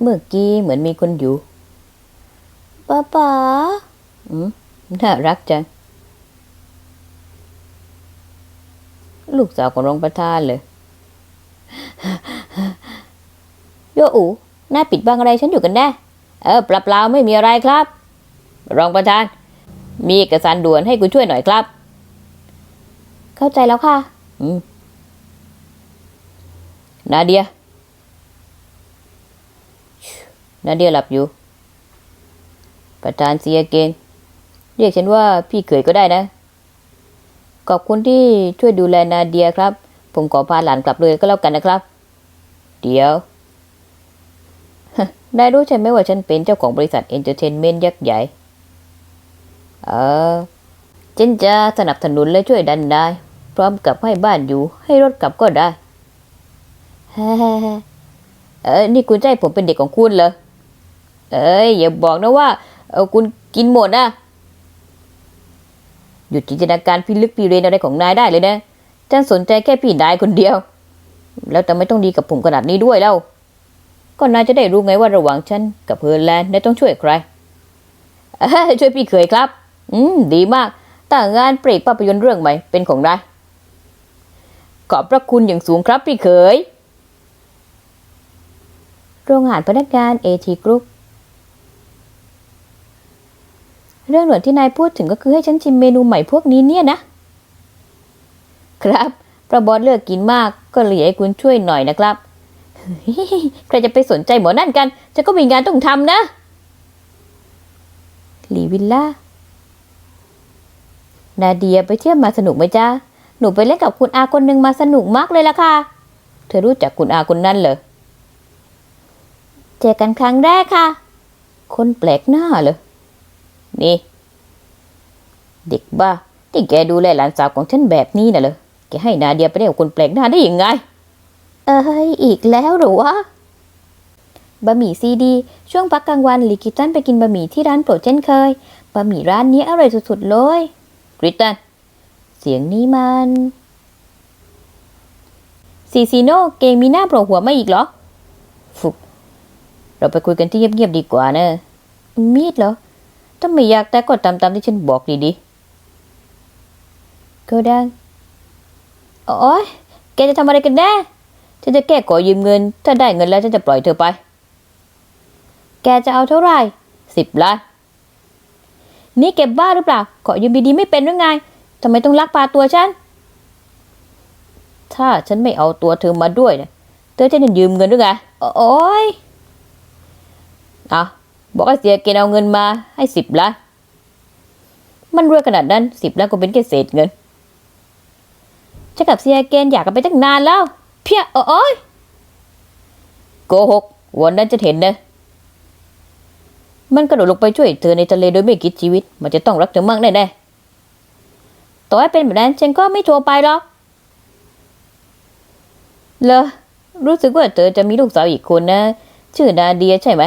เมื่อกี้เหมือนมีคนอยู่ป๊าป๋าอืมน่ารักจัง ลูกสาวของรองประธานเลย โยอูหน้าปิดบังอะไรฉันอยู่กันแน่ เออเปล่าไม่มีอะไรครับ รองประธาน มีเอกสารด่วนให้คุณช่วยหน่อยครับ เข้าใจแล้วค่ะ อืมนาเดีย นาเดียหลับอยู่ ประธานเสียเกณฑ์เรียกฉันว่าพี่เขยก็ได้นะ ขอบคุณที่ช่วยดูแลนาเดียครับ ผมขอพาหลานกลับเลยก็แล้วกันนะครับ เดี๋ยวนายรู้ใช่ไหมว่าฉันเป็นเจ้าของบริษัทเอนเตอร์เทนเมนต์ยักษ์ใหญ่ เออฉันจะสนับสนุนและช่วยดันนายพร้อมกับให้บ้านอยู่ให้รถกลับก็ได้เฮ้เออนี่คุณให้ผมเป็นเด็กของคุณเหรอ เอ้ยอย่าบอกนะว่า เออคุณกินหมดนะหยุดจินตนาการพิลึกพิเรนอะไรของนายได้เลยนะฉันสนใจแค่พี่นายคนเดียว แล้วทำไม่ต้องดีกับผมขนาดนี้ด้วยเล่าก็นายจะได้รู้ไงว่าระหว่างฉันกับเฮอร์แลนด์นายต้องช่วยใครช่วยพี่เขยครับ อืม ดีมากแต่งานเปรกภาพยนตร์เรื่องใหม่เป็นของนายขอบพระคุณอย่างสูงครับพี่เขยโรงอาหารพนักงาน AT Group เรื่องหนวดที่นายพูดถึงก็คือให้ฉันชิมเมนูใหม่พวกนี้เนี่ยนะ ครับเพระบอสเลือกกินมากก็เลยอยากให้คุณช่วยหน่อยนะครับใครจะไปสนใจหมอนั่นกันฉันก็มีงานต้องทำนะหลีวิลล่านาเดียไปเที่ยวมาสนุกไหมจ๊ะ หนูไปเล่นกับคุณอาคนหนึ่งมาสนุกมากเลยล่ะค่ะ เธอรู้จักคุณอาคนนั้นเหรอ เจอกันครั้งแรกค่ะ คนแปลกหน้าเหรอ นี่ เด็กบ้าที่แกดูแลหลานสาวของฉันแบบนี้น่ะเหรอแกให้นาเดียไปเล่นกับคนแปลกหน้าได้ยังไง เอ้ยอีกแล้วหรือวะบะหมี่ซีดี ช่วงพักกลางวันลิกิตันไปกินบะหมี่ที่ร้านโปรดเช่นเคยบะหมี่ร้านนี้อร่อยสุดๆเลยกริตันเสียงนี้มันซีซีโนเกงมีหน้าโผล่หัวมาอีกเหรอ ฟุก เราไปคุยกันที่เงียบๆดีกว่านะมีดเหรอ ถ้าไม่อยากแต่ก็ตามๆที่ฉันบอกดีโกดังๆโอ๊ยแกจะทำอะไรกันแน่ ฉันจะแก้ขอยืมเงิน ถ้าได้เงินแล้วฉันจะปล่อยเธอไป แกจะเอาเท่าไหร่สิบล้าน นี่เก็บบ้าหรือเปล่า ขอยืมดีๆไม่เป็นหรือไงทำไมต้องลักพาตัวฉัน ถ้าฉันไม่เอาตัวเธอมาด้วยเนี่ย เธอจะยืมเงินหรือไง โอ๊ยอะ บอกให้เสียเกณฑ์เอาเงินมาให้สิบล้านมันรวยขนาดนั้นสิบล้านก็เป็นแค่เศษเงินจะกับเซียเกนอยากกันไปตั้งนานแล้ว เพี้ยโอ๊ยโกหกวันนั้นจะเห็นนะมันกระโดดลงไปช่วยเธอในทะเลโดยไม่คิดชีวิต มันจะต้องรักเธอมากแน่ต่อให้เป็นแบบนั้นฉันก็ไม่โทรไปหรอกเลอรู้สึกว่าเธอจะมีลูกสาวอีกคนนะ ชื่อนาเดียใช่ไหม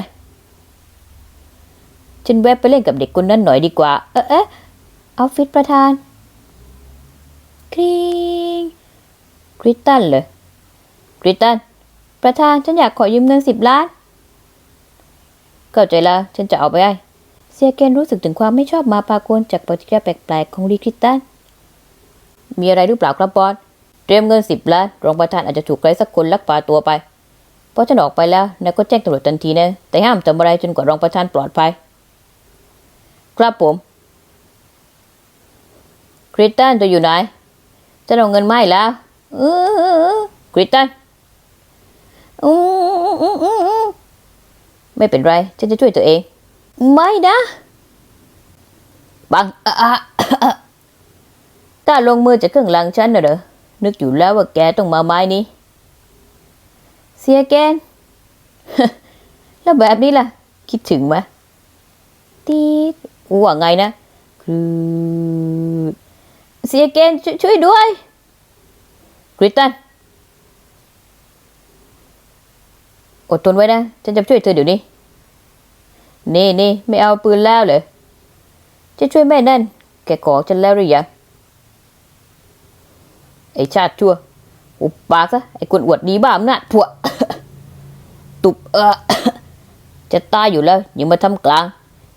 ฉันแวะไปเล่นกับเด็กคนนั้นหน่อยดีกว่า เอ๊ะเอ๊ะออฟฟิศประธาน คริงคริสตันเลยคริสตัน ประธานฉันอยากขอยืมเงินสิบล้าน เข้าใจแล้วฉันจะเอาไปให้เซียเกนรู้สึกถึงความไม่ชอบมาพากลจากปฏิกิริยาแปลกๆของลีคริสตัน มีอะไรหรือเปล่าครับบอสเตรียมเงินสิบล้านรองประธานอาจจะถูกใครสักคนลักพาตัวไปเพราะฉันออกไปแล้วนายก็แจ้งตำรวจทันทีนะ แต่ห้ามทำอะไรจนกว่ารองประธานปลอดภัย ครับผม คริสตันจะอยู่ไหน จะเอาเงินมาให้แล้วคริสตันไม่เป็นไร ฉันจะช่วยตัวเอง ไม่นะบังอะอะอะถ้าลงมือจากเครื่องหลังฉันน่ะเหรอ นึกอยู่แล้วว่าแกต้องมาไม้นี้เซียเกน แล้วแบบนี้ล่ะ คิดถึงไหมตีด กูว่าไงนะ คือเซียเกนช่วยช่วยด้วยคริตันอดทนไว้นะ ฉันจะช่วยเธอเดี๋ยวนี้ นี่นี่ไม่เอาปืนแล้วเหรอจะช่วยแม่นั่น แกขอฉันแล้วหรือยัง ไอชาติชั่ว อุบปากซะ ไอคนอวดดีบ้าอำนาจพวกตุบเออจะตายอยู่แล้วยังมาทำกลาง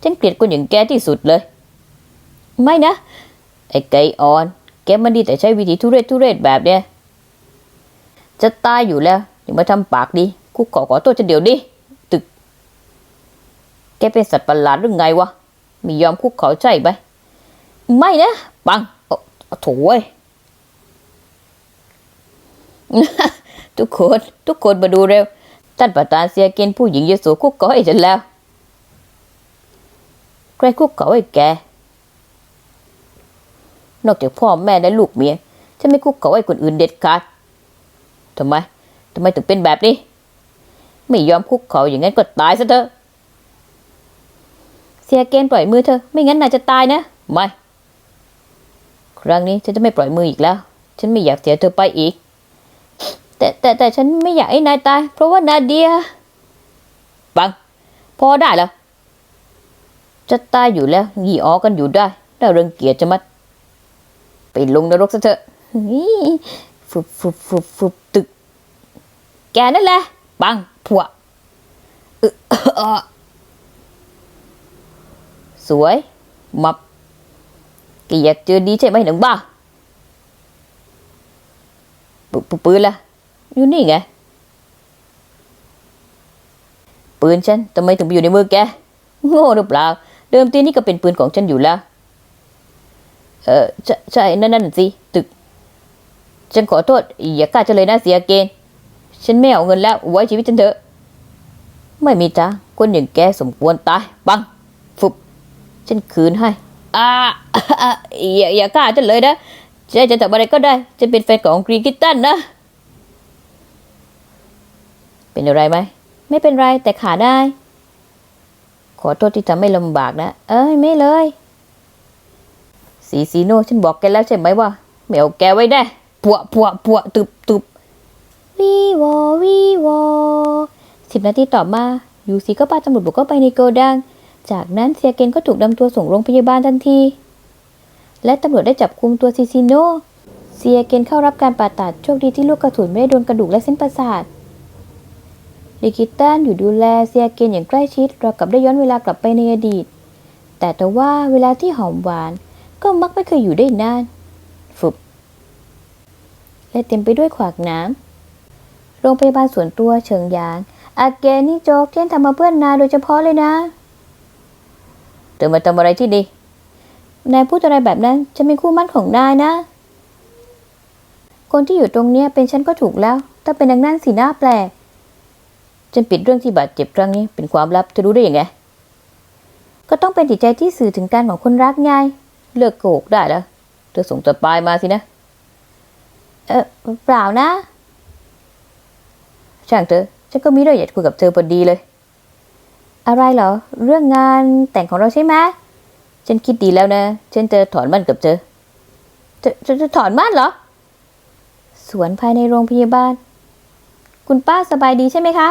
ฉันเกลียดคนอย่างแกที่สุดเลย ไม่นะ ไอ้ไก่อ่อน แกมันดีแต่ใช้วิธีทุเรศทุเรศแบบเนี้ยจะตายอยู่แล้วอยังมาทำปากดีคุกเข่าขอโทษจะเดี๋ยวดิตึก แกเป็นสัตว์ประหลาดหรือไงวะม่ยอมคุกเข่าใช่ไหมไม่นะ ปังโอ้โถ่เว้ยทุกคน ทุกคนมาดูเร็ว ท่านประธานเสียเกณฑ์ผู้หญิงเยโสคุกเขาให้ฉันแล้ว ใครคุกเข่าให้แก นอกจากพ่อแม่และลูกเมียฉันไม่คุกเข่าให้คนอื่นเด็ดขาดทำไมทำไมถึงเป็นแบบนี้ ไม่ยอมคุกเข่าอย่างนั้นก็ตายซะเถอะ เสียเกณฑ์ปล่อยมือเธอ ไม่งั้นนายจะตายนะไม่ ครั้งนี้ฉันจะไม่ปล่อยมืออีกแล้ว ฉันไม่อยากเสียเธอไปอีก แต่แต่แต่ฉันไม่อยากให้นายตาย เพราะว่านาเดียปัง พอได้แล้ว จะตายอยู่แล้วหยี่ออกันอยู่ได้น่ารังเกียจจะมัดไปลงนรกซะเถอะฟุบฟุบฟุบฟุบตึก แกนั่นแหละ ปังผัวสวย มับแกอยากเจอดีใช่ไหมหนังบ้าปปปืนล่ะ อยู่นี่ไง ปืนฉันทำไมถึงไปอยู่ในมือแก โง่หรือเปล่า เดิมทีนี่ก็เป็นปืนของฉันอยู่แล้ว เออใช่นั่นนั่นสิ ตึก ฉันขอโทษ อย่ากล้าจะเลยนะเสียเกณฑ์ฉันไม่เอาเงินแล้ว ไว้ชีวิตฉันเถอะ ไม่มีจ้าคนอย่างแกสมควรตาย ปัง ฟุบ ฉันคืนให้ อ่าอย่าอย่ากล้าฉันเลยนะฉันจะทำอะไรก็ได้ฉันเป็นแฟนของกรีนคิตตันนะ เป็นอะไรไหม ไม่เป็นไรแต่ขาได้ ขอโทษที่ทำให้ลำบากนะ เอ้ยไม่เลย สีซีโนฉันบอกแกแล้วใช่ไหมว่าไม่เอาแกไว้ได้ปวปวปวตึบตึบวีวอวีวอสิบนาทีต่อมายูซีก็พาตำรวจบุกเข้าไปในโกดัง จากนั้นเซียเกนก็ถูกนำตัวส่งโรงพยาบาลทันที และตำรวจได้จับคุมตัวซิซิโนเซียเกนเข้ารับการผ่าตัดโชคดีที่ลูกกระสุนไม่ได้โดนกระดูกและเส้นประสาท ลิกิตันอยู่ดูแลเซียเกนอย่างใกล้ชิดเราวกับได้ย้อนเวลากลับไปในอดีต แต่แต่ว่าเวลาที่หอมหวานก็มักไม่เคยอยู่ได้นานฟุบและเต็มไปด้วยขวากน้ำโรงพยาบาลส่วนตัวเชิงยาง อาเกนนี่โจ๊กเที่ยนทำมาเพื่อนนายโดยเฉพาะเลยนะเธอมาทำอะไรที่นี่นายพูดอะไรแบบนั้นฉันเป็นคู่มั่นของนายนะ คนที่อยู่ตรงเนี้ยเป็นฉันก็ถูกแล้ว ถ้าเป็นดังนั้นสีหน้าแปลก ฉันปิดเรื่องที่บาดเจ็บครั้งนี้เป็นความลับเธอรู้ได้ยังไง ก็ต้องเป็นจิตใจที่สื่อถึงการของคนรักไง เลิกโกหกได้แล้ว เธอส่งตัวปลายมาสินะ เออเปล่านะ ช่างเธอ ฉันก็มีเรื่องอยากคุยกับเธอพอดีเลย อะไรเหรอ เรื่องงานแต่งของเราใช่ไหมฉันคิดดีแล้วนะ ฉันจะถอนมันกับเธอจะจะจะถอนม่านเหรอ สวนภายในโรงพยาบาล คุณป้าสบายดีใช่ไหมคะ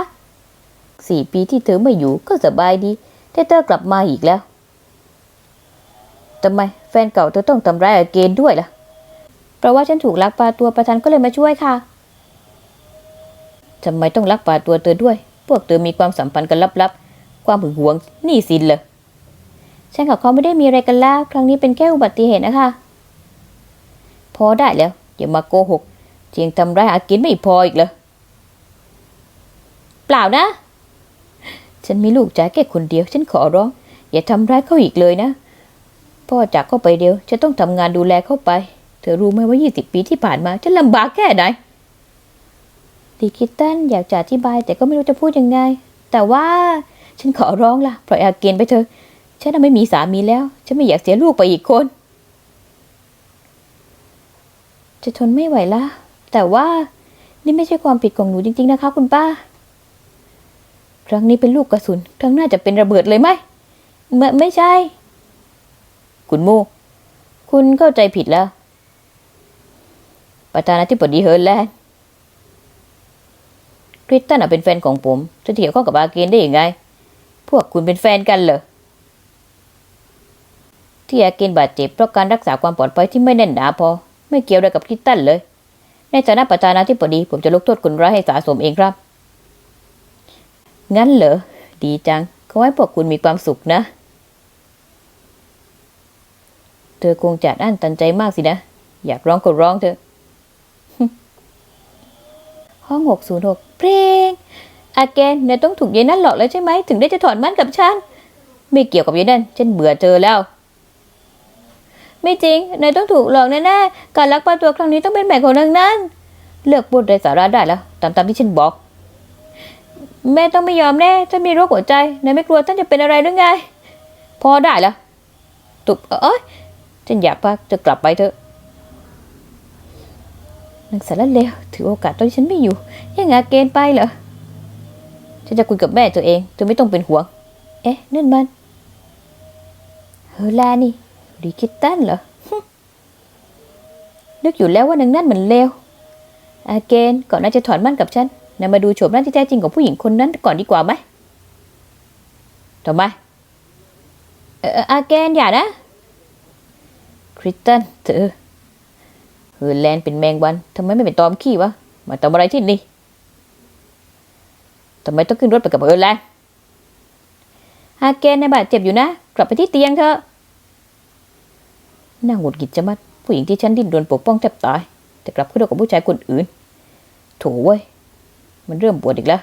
สี่ปีที่เธอไม่อยู่ก็สบายดี แต่เธอกลับมาอีกแล้วทำไมแฟนเก่าเธอต้องทำร้ายอาเกนด้วยล่ะ เพราะว่าฉันถูกลักพาตัวประธานก็เลยมาช่วยค่ะทำไมต้องลักพาตัวเธอด้วย พวกเธอมีความสัมพันธ์กันลับๆ ความหึงหวงนี่สินเหรอฉันกับเขาไม่ได้มีอะไรกันแล้ว ครั้งนี้เป็นแค่อุบัติเหตุนะคะ พอได้แล้วอย่ามาโกหกเจียงทำร้ายอาเกนไม่พออีกเหรอเปล่านะ ฉันมีลูกชายแค่คนเดียว ฉันขอร้อง อย่าทำร้ายเขาอีกเลยนะ พ่อจากเขาไปเดียวฉันต้องทำงานดูแลเขาไป เธอรู้ไหมว่า 20 ปีที่ผ่านมา ฉันลำบากแค่ไหนดิคิตตันอยากจะอธิบาย แต่ก็ไม่รู้จะพูดยังไง แต่ว่าฉันขอร้องล่ะปล่อยอาเกนไปเถอะ ฉันไม่มีสามีแล้ว ฉันไม่อยากเสียลูกไปอีกคน จะทนไม่ไหวละ แต่ว่านี่ไม่ใช่ความผิดของหนูจริง ๆ นะคะ คุณป้า ครั้งนี้เป็นลูกกระสุน ครั้งหน้าจะเป็นระเบิดเลยไหมไม่ไม่ใช่ คุณโมคุณเข้าใจผิดแล้ว ประธานาธิบดีเฮิร์นแลนด์คริสตันเป็นแฟนของผมจะเถียวข้อกับอาเกนได้ยังไง พวกคุณเป็นแฟนกันเหรอ ที่อาเกนบาดเจ็บเพราะการรักษาความปลอดภัยที่ไม่แน่นหนาพอ ไม่เกี่ยวอะไรกับคริสตันเลย ในฐานะประธานาธิบดีผมจะลงโทษคนร้ายให้สะสมเองครับ งั้นเหรอ ดีจัง ขอให้พวกคุณมีความสุขนะ เธอคงจะอั้นตันใจมากสินะ อยากร้องก็ร้องเถอะห้องหกศูนย์หกเพลง อาแกนนายต้องถูกยายนั่นหลอกแล้วใช่ไหม ถึงได้จะถอนมั่นกับฉัน ไม่เกี่ยวกับยายนั่น ฉันเบื่อเธอแล้ว ไม่จริง นายต้องถูกหลอกแน่ๆ การลักพาตัวครั้งนี้ต้องเป็นแผนของนางนั่นเลิกพูดไร้สาระได้แล้ว ตามตามที่ฉันบอก แม่ต้องไม่ยอมแน่ฉันมีโรคหัวใจนายไม่กลัวท่านจะเป็นอะไรหรือไง พอได้แล้วตุบเอ้ยฉันอยากพักจะกลับไปเถอะนางสารเลวถือโอกาสตอนที่ฉันไม่อยู่ ยังอาเกณฑ์ไปเหรอฉันจะคุยกับแม่ตัวเองเธอไม่ต้องเป็นห่วง เอ๊ะนั่นมันเฮอแลนนี่รีคิตตันเหรอนึกอยู่แล้วว่านางนั่นเหมันเลวอาเกนก่อนน่าจะถอนมั่นกับฉัน นายมาดูโฉมหน้าที่แท้จริงของผู้หญิงคนนั้นก่อนดีกว่าไหมทำไมเออออาเกนอย่านะคริสตันเธอเฮอร์แลนด์เป็นแมงวันทำไมไม่เป็นตอมขี้วะ มาทำอะไรที่นี่ทำไมต้องขึ้นรถไปกับเฮอร์แลนด์อาเกนในบาดเจ็บอยู่นะ กลับไปที่เตียงเถอะน่าหงุดหงิดจะมัด ผู้หญิงที่ฉันดิ้นรนปกป้องแทบตาย แต่กลับขึ้นรถกับผู้ชายคนอื่น โถเว้ย มันเริ่มปวดอีกแล้ว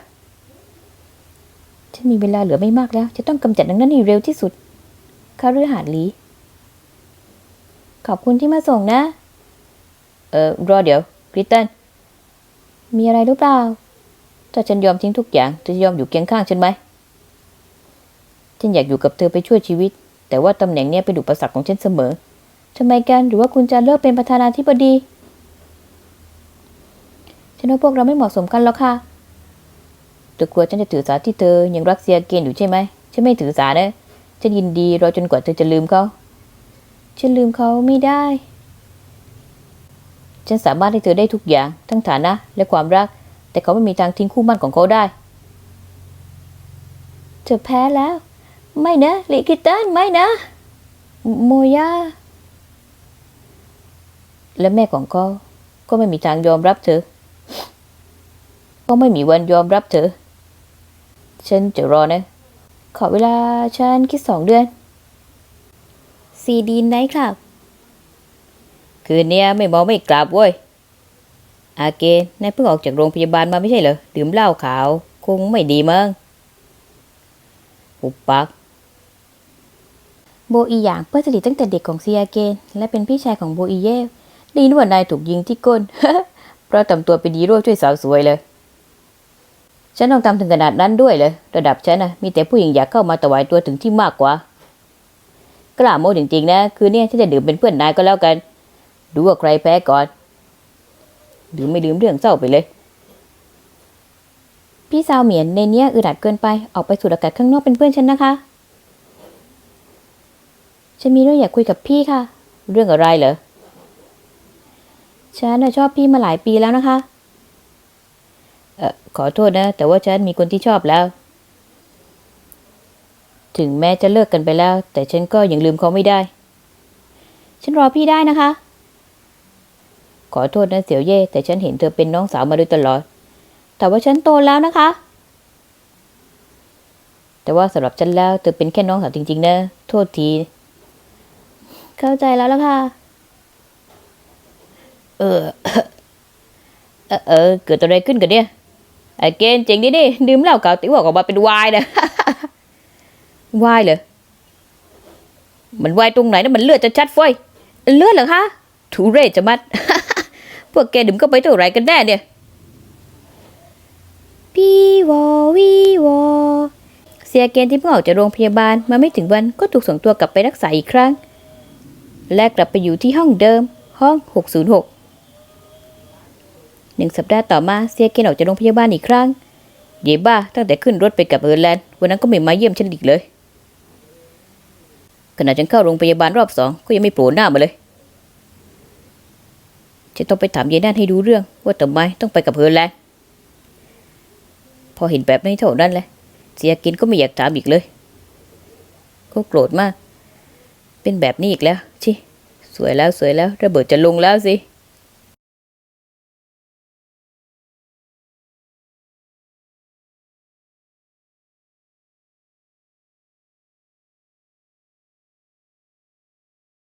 ฉันมีเวลาเหลือไม่มากแล้ว จะต้องกำจัดนางนั้นให้เร็วที่สุดคารือหาดลี ขอบคุณที่มาส่งนะ เออรอเดี๋ยวคริสตันมีอะไรหรือเปล่า ถ้าฉันยอมทิ้งทุกอย่างจะยอมอยู่เคียงข้างฉันไหม ฉันอยากอยู่กับเธอไปช่วยชีวิต แต่ว่าตำแหน่งนี้เป็นอุปสรรคของฉันเสมอทำไมกันหรือว่าคุณจะเลิกเป็นประธานาธิบดี ฉันว่าพวกเราไม่เหมาะสมกันแล้วค่ะ เธอกลัวฉันจะถือสาที่เธอยังรักเซียเกนอยู่ใช่ไหมฉันไม่ถือสานะฉันยินดีรอจนกว่าเธอจะลืมเขาฉันลืมเขาไม่ได้ ฉันสามารถให้เธอได้ทุกอย่าง ทั้งฐานะและความรัก แต่เขาไม่มีทางทิ้งคู่มั่นของเขาได้ เธอแพ้แล้ว ไม่นะลิกิตันไม่นะ โมยาและแม่ของเขาก็ไม่มีทางยอมรับเธอ ก็ไม่มีวันยอมรับเธอ ฉันจะรอนะ ขอเวลาฉันคิดสองเดือน ซีดีไนท์ครับ คืนนี้ไม่เมาไม่กลับเว้ย อาเกนนายเพิ่งออกจากโรงพยาบาลมาไม่ใช่เหรอ ดื่มเหล้าขาว คงไม่ดีมั้งหุบปัก โบอีอย่างเพื่อนสนิทตั้งแต่เด็กของเซียเกน และเป็นพี่ชายของโบอีเยฟไดยินว่านายถูกยิงที่ก้น เพราะทำตัวเป็นฮีโร่ช่วยสาวสวยเลย ฉันต้องทำถึงขนาดนั้นด้วยเลย ระดับฉันนะมีแต่ผู้หญิงอยากเข้ามาถวายตัวถึงที่มากกว่า กล้าโมจริงๆนะ คืนนี้ฉันจะดื่มเป็นเพื่อนนายก็แล้วกัน ดูว่าใครแพ้ก่อนดื่มไม่ดื่มเรื่องเศร้าไปเลย พี่สาวเหมียนในเนี้ยอึดอัดเกินไป ออกไปสูดอากาศข้างนอกเป็นเพื่อนฉันนะคะ ฉันมีเรื่องอยากคุยกับพี่ค่ะ เรื่องอะไรเหรอ ฉันนะชอบพี่มาหลายปีแล้วนะคะ ขอโทษนะ แต่ว่าฉันมีคนที่ชอบแล้ว ถึงแม้จะเลิกกันไปแล้ว แต่ฉันก็ยังลืมเขาไม่ได้ ฉันรอพี่ได้นะคะ ขอโทษนะเสี่ยวเย่ แต่ฉันเห็นเธอเป็นน้องสาวมาโดยตลอด แต่ว่าฉันโตแล้วนะคะ แต่ว่าสำหรับฉันแล้วเธอเป็นแค่น้องสาวจริง ๆ นะ โทษที เข้าใจแล้วล่ะค่ะ เออเออ เกิดอะไรขึ้นกันเนี่ย เกณฑ์เจ๋งดิดิดื่มเหล้าเก่าติ๋วออกมาเป็นวายนะวายเหรอมันวายตรงไหนนะมันเลือดจะชัดฟ้ยเลือดเหรอคะทุเรศจะมัด พวกแกดื่มเข้าไปเท่าไรกันแน่เนี่ยพี่วอวีวอเสียเกณฑ์ที่เพิ่งออกจากโรงพยาบาลมาไม่ถึงวันก็ถูกส่งตัวกลับไปรักษาอีกครั้ง และกลับไปอยู่ที่ห้องเดิม ห้อง 606 หนึ่งสัปดาห์ต่อมาเสียเกณฑ์ออกจากโรงพยาบาลอีกครั้ง เย่บ้าตั้งแต่ขึ้นรถไปกับเออร์แลนด์วันนั้นก็ไม่มาเยี่ยมฉันอีกเลย ขณะฉันเข้าโรงพยาบาลรอบสองก็ยังไม่โผล่หน้ามาเลยฉันต้องไปถามยายนั่นให้ดูเรื่อง ว่าทำไมต้องไปกับเออร์แลนด์พอเห็นแบบนี้เท่านั้นแหละเสียกินก็ไม่อยากถามอีกเลยก็โกรธมาก เป็นแบบนี้อีกแล้ว ชิ สวยแล้วสวยแล้ว ระเบิดจะลงแล้วสิ